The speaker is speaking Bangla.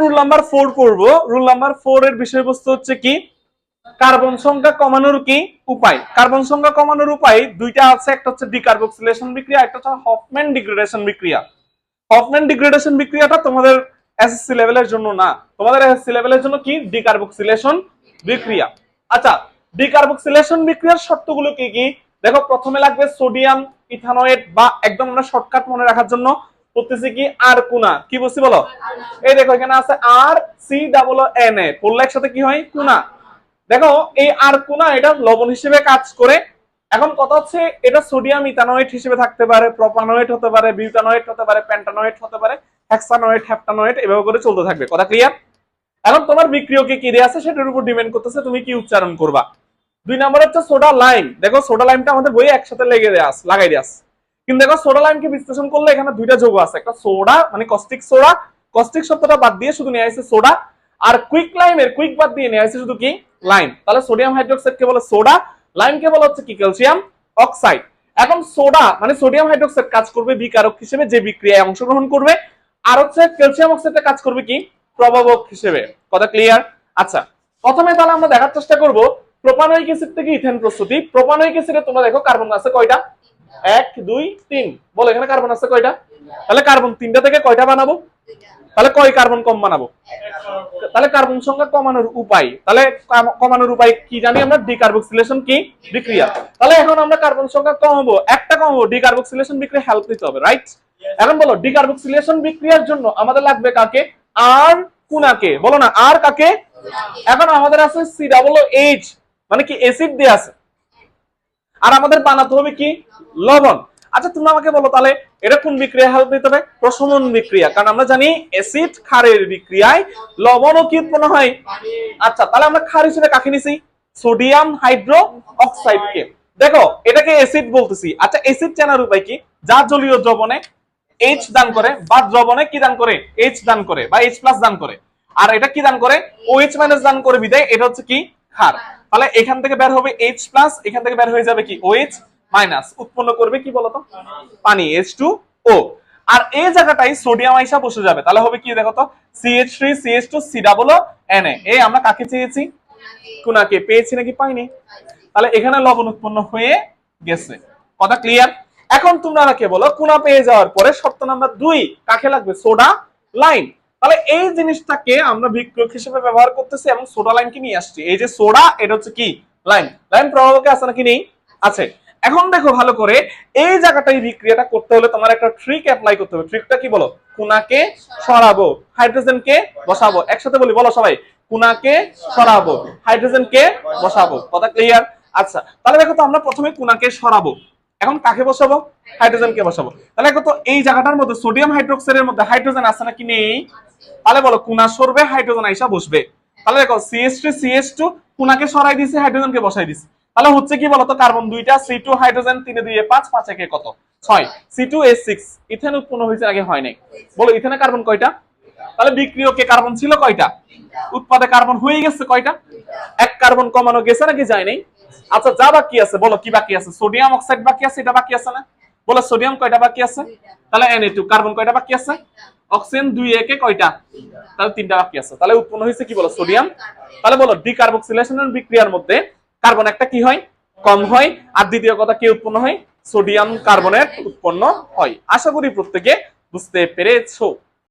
রুল নাম্বার ফোর করব। রুল নাম্বার ফোর এর বিষয়বস্তু হচ্ছে কি? কার্বন সংখ্যা কমানোর কি উপায়? কার্বন সংখ্যা কমানোর উপায় দুইটা আছে, একটা হচ্ছে ডিকার্বক্সিলেশন বিক্রিয়া, একটা হচ্ছে হফম্যান ডিগ্রেডেশন বিক্রিয়া। হফম্যান ডিগ্রেডেশন বিক্রিয়াটা তোমাদের এসএসসি লেভেলের জন্য না। তোমাদের এসএসসি লেভেলের জন্য কি? ডিকার্বক্সিলেশন বিক্রিয়া। আচ্ছা ডিকার্বক্সিলেশন বিক্রিয়ার শর্তগুলো কি কি? দেখো, প্রথমে লাগবে সোডিয়াম ইথানয়েড বা একদম আমরা শর্টকাট মনে রাখার জন্য করতেছি কি? আর কুনা। কি বলছি বলো? এই দেখো, এখানে আছে আর সি ডাবল এন এ পড়লে একসাথে কি হয়? কুনা। দেখো, এই আর কুনা, এটা লবণ হিসেবে কাজ করে। এখন কথা হচ্ছে, এটা সোডিয়াম হিসেবে থাকতে পারে হতে পারে বিউটানয়েড হতে পারে হতে পারে হ্যাপটানয়েড এভাবে করে চলতে থাকবে। কথা ক্লিয়ার এখন তোমার বিক্রিয়কে কি দেয়া আছে, সেটার উপর ডিপেন্ড করতেছে, তুমি কি উচ্চারণ করবা? দুই নম্বর হচ্ছে সোডা লাইম দেখো সোডা লাইমটা আমাদের বইয়ে একসাথে লেগে দেয়া লাগাই দেয়া কিন্তু দেখো, সোডা লাইমকে বিশ্লেষণ করলে এখানে দুইটা যৌগ আছে। একটা সোডা মানে কস্টিক সোডা কস্টিক শব্দটা বাদ দিয়ে শুধু নিয়ে আসছে সোডা। আর কুইক লাইমের কুইক বাদ দিয়ে নিয়ে আসছে শুধু কি? লাইম তাহলে সোডিয়াম হাইড্রোক্সাইড কে বলে সোডা লাইম কে বলা হচ্ছে কি? ক্যালসিয়াম অক্সাইড এখন সোডা মানে সোডিয়াম হাইড্রোক্সাইড কাজ করবে বিকারক হিসেবে, যে বিক্রিয়ায় অংশগ্রহণ করবে। আর হচ্ছে ক্যালসিয়াম অক্সাইডটা কাজ করবে কি? প্রভাবক হিসেবে। কথা ক্লিয়ার আচ্ছা প্রথমে তাহলে আমরা দেখার চেষ্টা করব প্রোপানোয়িক অ্যাসিড থেকে ইথেন প্রস্তুতি। প্রোপানোয়িক অ্যাসিডে তোমরা দেখো কার্বন আছে কয়টা? এক, দুই, তিন। বলো, এখানে কার্বন আছে কয়টা? তাহলে কার্বন তিনটা থেকে কয়টা বানাবো? তাহলে কয় কার্বন কম বানাবো? তাহলে কার্বন সংখ্যা কমানোর উপায়। তাহলে কমানোর উপায় কি জানি আমরা? ডিকার্বক্সিলেশন কি? বিক্রিয়া। তাহলে এখন আমরা কার্বন সংখ্যা কমাবো একটা কমাবো ডিকার্বক্সিলেশন বিক্রিয়া হেল্প নিতে হবে রাইট এখন বলো ডিকার্বক্সিলেশন বিক্রিয়ার জন্য আমাদের লাগবে কাকে? আর কুনাকে। বলো না আর কাকে? এখন আমাদের আছে সি ডাবল এইচ মানে কি অ্যাসিড দিয়ে আছে। আর আমাদের বানাতে হবে কি? লবণ। আচ্ছা তুমি আমাকে বলো তাহলে এটা কোন বিক্রিয়া হেল্প নিতে হবে? প্রশমন বিক্রিয়া। কারণ আমরা জানি অ্যাসিড ক্ষারের বিক্রিয়ায় লবণও কি উৎপন্ন হয়? আচ্ছা তাহলে আমরা ক্ষার হিসেবে কাকে নিছি? সোডিয়াম হাইড্রো অক্সাইড কে দেখো, এটাকে অ্যাসিড বলতেছি। আচ্ছা অ্যাসিড চেনার উপায় কি? যা জলীয় দ্রবণে এইচ দান করে, বা দ্রবণে কি দান করে? এইচ দান করে, বা এইচ প্লাস দান করে। আর এটা কি দান করে? ওএইচ মাইনাস দান করে বিদায়। এটা হচ্ছে কি? ক্ষার। তাহলে এখান থেকে বের হবে এইচ প্লাস এখান থেকে বের হয়ে যাবে কি ওএইচ মাইনাস উৎপন্ন করবে কি বলতো? পানি এইচ টু ও আর এই জায়গাটাই সোডিয়াম আইসা বসে যাবে। তাহলে হবে কি দেখো তো? CH three CH two C double N এ এই আমরা কাকে চেয়েছি? কুনাকে। পেয়েছি নাকি? পাইনি। তাহলে এখানে লবণ উৎপন্ন হয়ে গেছে। কথা ক্লিয়ার এখন তোমরা কে বলো, কুনা পেয়ে যাওয়ার পরে শর্ত নাম্বার দুই কাকে লাগবে? সোডা লাইম তাহলে এই জিনিসটাকে আমরা বিক্রিয়ক হিসেবে ব্যবহার করতেছি এবং সোডা লাইমকে নিয়ে আসছি। এই যে সোডা, এটা হচ্ছে কি? লাইন লাইন প্রভাবকে আছে নাকি নেই? আছে। এখন দেখো ভালো করে, এই জায়গাটাই বিক্রিয়াটা করতে হলে তোমার একটা ট্রিক অ্যাপ্লাই করতে হবে। ট্রিকটা কি বলো? কুনাকে সরাবো। হাইড্রোজেনকে বসাবো। একসাথে বলি, বলো সবাই। কুনাকে সরাবো। হাইড্রোজেনকে বসাবো। কথা ক্লিয়ার আচ্ছা। তাহলে দেখো তো আমরা প্রথমে কুনাকে সরাবো। এখন কাকে বসাবো? হাইড্রোজেনকে বসাবো। তাহলে তো এই জায়গাটার মধ্যে সোডিয়াম হাইড্রোক্সাইডের মধ্যে হাইড্রোজেন আছে নাকি নেই? তাহলে বলো, কুনা সরবে, হাইড্রোজেন আইসা বসবে। তাহলে দেখো সিএস টু সিএস টু কুনাকে সরাই দিছে, হাইড্রোজেনকে বসাই দিছে। তাহলে হচ্ছে কি বলতো, কার্বন দুইটা সি টু হাইড্রোজেন, তিনে দুইয়ে পাঁচ পাঁচ একে কত? ছয়। C two S six ethane উৎপন্ন হয়েছে আগে হয় নাই? বলো, ইথেনে কার্বন কয়টা? তাহলে বিক্রিয়কে কার্বন ছিল কয়টা? উৎপাদে কার্বন হয়ে গেছে কয়টা? এক কার্বন কমানো গেছে নাকি যায় নাই? আচ্ছা যা বাকি আছে বলো কি বাকি আছে? সোডিয়াম অক্সাইড বাকি আছে এটা বাকি আছে না? বলো সোডিয়াম কয়টা বাকি আছে? তাহলে এন কার্বন কয়টা বাকি আছে? অক্সিজেন দুই একে কয়টা? তাহলে তিনটা বাকি আছে। তাহলে উৎপন্ন হয়েছে কি বলো? সোডিয়াম। তাহলে বলো ডিকার্বক্সিলেশনের বিক্রিয়ার মধ্যে কার্বন একটা কি হয়? কম হয়। আর দ্বিতীয় কথা কি উৎপন্ন হয়? সোডিয়াম কার্বনেট উৎপন্ন হয়। আশা করি প্রত্যেকে বুঝতে পেরেছ।